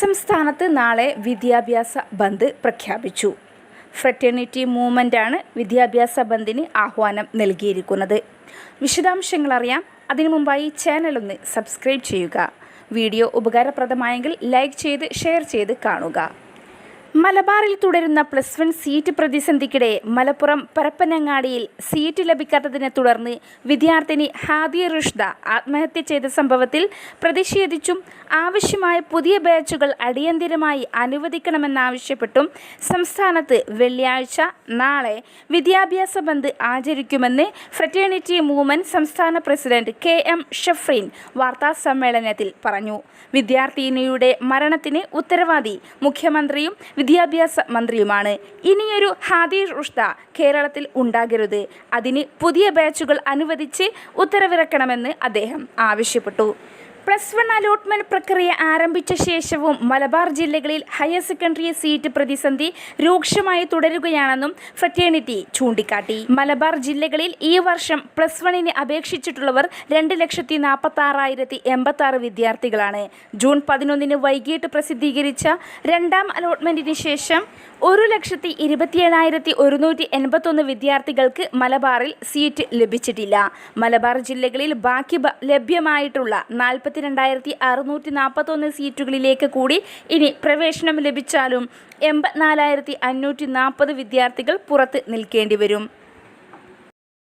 സംസ്ഥാനത്ത് നാളെ വിദ്യാഭ്യാസ ബന്ദ് പ്രഖ്യാപിച്ചു. ഫ്രറ്റേണിറ്റി മൂവ്മെന്റാണ് വിദ്യാഭ്യാസ ബന്ദിന് ആഹ്വാനം നൽകിയിരിക്കുന്നത്. വിശദാംശങ്ങൾ അറിയാം. അതിനു മുമ്പായി ചാനൽ ഒന്ന് സബ്സ്ക്രൈബ് ചെയ്യുക. വീഡിയോ ഉപകാരപ്രദമായെങ്കിൽ ലൈക്ക് ചെയ്ത് ഷെയർ ചെയ്ത് കാണുക. മലബാറിൽ തുടരുന്ന പ്ലസ് വൺ സീറ്റ് പ്രതിസന്ധിക്കിടെ മലപ്പുറം പരപ്പനങ്ങാടിയിൽ സീറ്റ് ലഭിക്കാത്തതിനെ തുടർന്ന് വിദ്യാർത്ഥിനി ഹാദിയ റുഷ്ദ ആത്മഹത്യ ചെയ്ത സംഭവത്തിൽ പ്രതിഷേധിച്ചും ആവശ്യമായ പുതിയ ബാച്ചുകൾ അടിയന്തിരമായി അനുവദിക്കണമെന്നാവശ്യപ്പെട്ടും സംസ്ഥാനത്ത് വെള്ളിയാഴ്ച നാളെ വിദ്യാഭ്യാസ ബന്ദ് ആചരിക്കുമെന്ന് ഫ്രറ്റേണിറ്റി മൂവ്മെന്റ് സംസ്ഥാന പ്രസിഡന്റ് കെ എം ഷഫ്രീൻ വാർത്താസമ്മേളനത്തിൽ പറഞ്ഞു. വിദ്യാർത്ഥിനിയുടെ മരണത്തിന് ഉത്തരവാദി മുഖ്യമന്ത്രിയും വിദ്യാഭ്യാസ മന്ത്രിയുമാണ്. ഇനിയൊരു ഹാദി റുഷ്ത കേരളത്തിൽ ഉണ്ടാകരുത്. അതിന് പുതിയ ബാച്ചുകൾ അനുവദിച്ച് ഉത്തരവിറക്കണമെന്ന് അദ്ദേഹം ആവശ്യപ്പെട്ടു. പ്ലസ് വൺ അലോട്ട്മെന്റ് പ്രക്രിയ ആരംഭിച്ച ശേഷവും മലബാർ ജില്ലകളിൽ ഹയർ സെക്കൻഡറി സീറ്റ് പ്രതിസന്ധി രൂക്ഷമായി തുടരുകയാണെന്നും ഫ്രറ്റേണിറ്റി ചൂണ്ടിക്കാട്ടി. മലബാർ ജില്ലകളിൽ ഈ വർഷം പ്ലസ് വണ്ണിന് അപേക്ഷിച്ചിട്ടുള്ളവർ രണ്ട് ലക്ഷത്തി നാൽപ്പത്തി ആറായിരത്തി എൺപത്തി ആറ് വിദ്യാർത്ഥികളാണ്. ജൂൺ പതിനൊന്നിന് വൈകിട്ട് പ്രസിദ്ധീകരിച്ച രണ്ടാം അലോട്ട്മെന്റിന് ശേഷം ഒരു ലക്ഷത്തി ഇരുപത്തിയേഴായിരത്തി ഒരുന്നൂറ്റി എൺപത്തൊന്ന് വിദ്യാർത്ഥികൾക്ക് മലബാറിൽ സീറ്റ് ലഭിച്ചിട്ടില്ല. മലബാർ ജില്ലകളിൽ ബാക്കി ലഭ്യമായിട്ടുള്ള ലഭ്യമായിട്ടുള്ള നാൽപ്പത്തിരണ്ടായിരത്തി അറുന്നൂറ്റി നാൽപ്പത്തൊന്ന് സീറ്റുകളിലേക്ക് കൂടി ഇനി പ്രവേശനം ലഭിച്ചാലും എൺപത്തിനാലായിരത്തി അഞ്ഞൂറ്റി നാൽപ്പത് വിദ്യാർത്ഥികൾ പുറത്ത് നിൽക്കേണ്ടി വരും.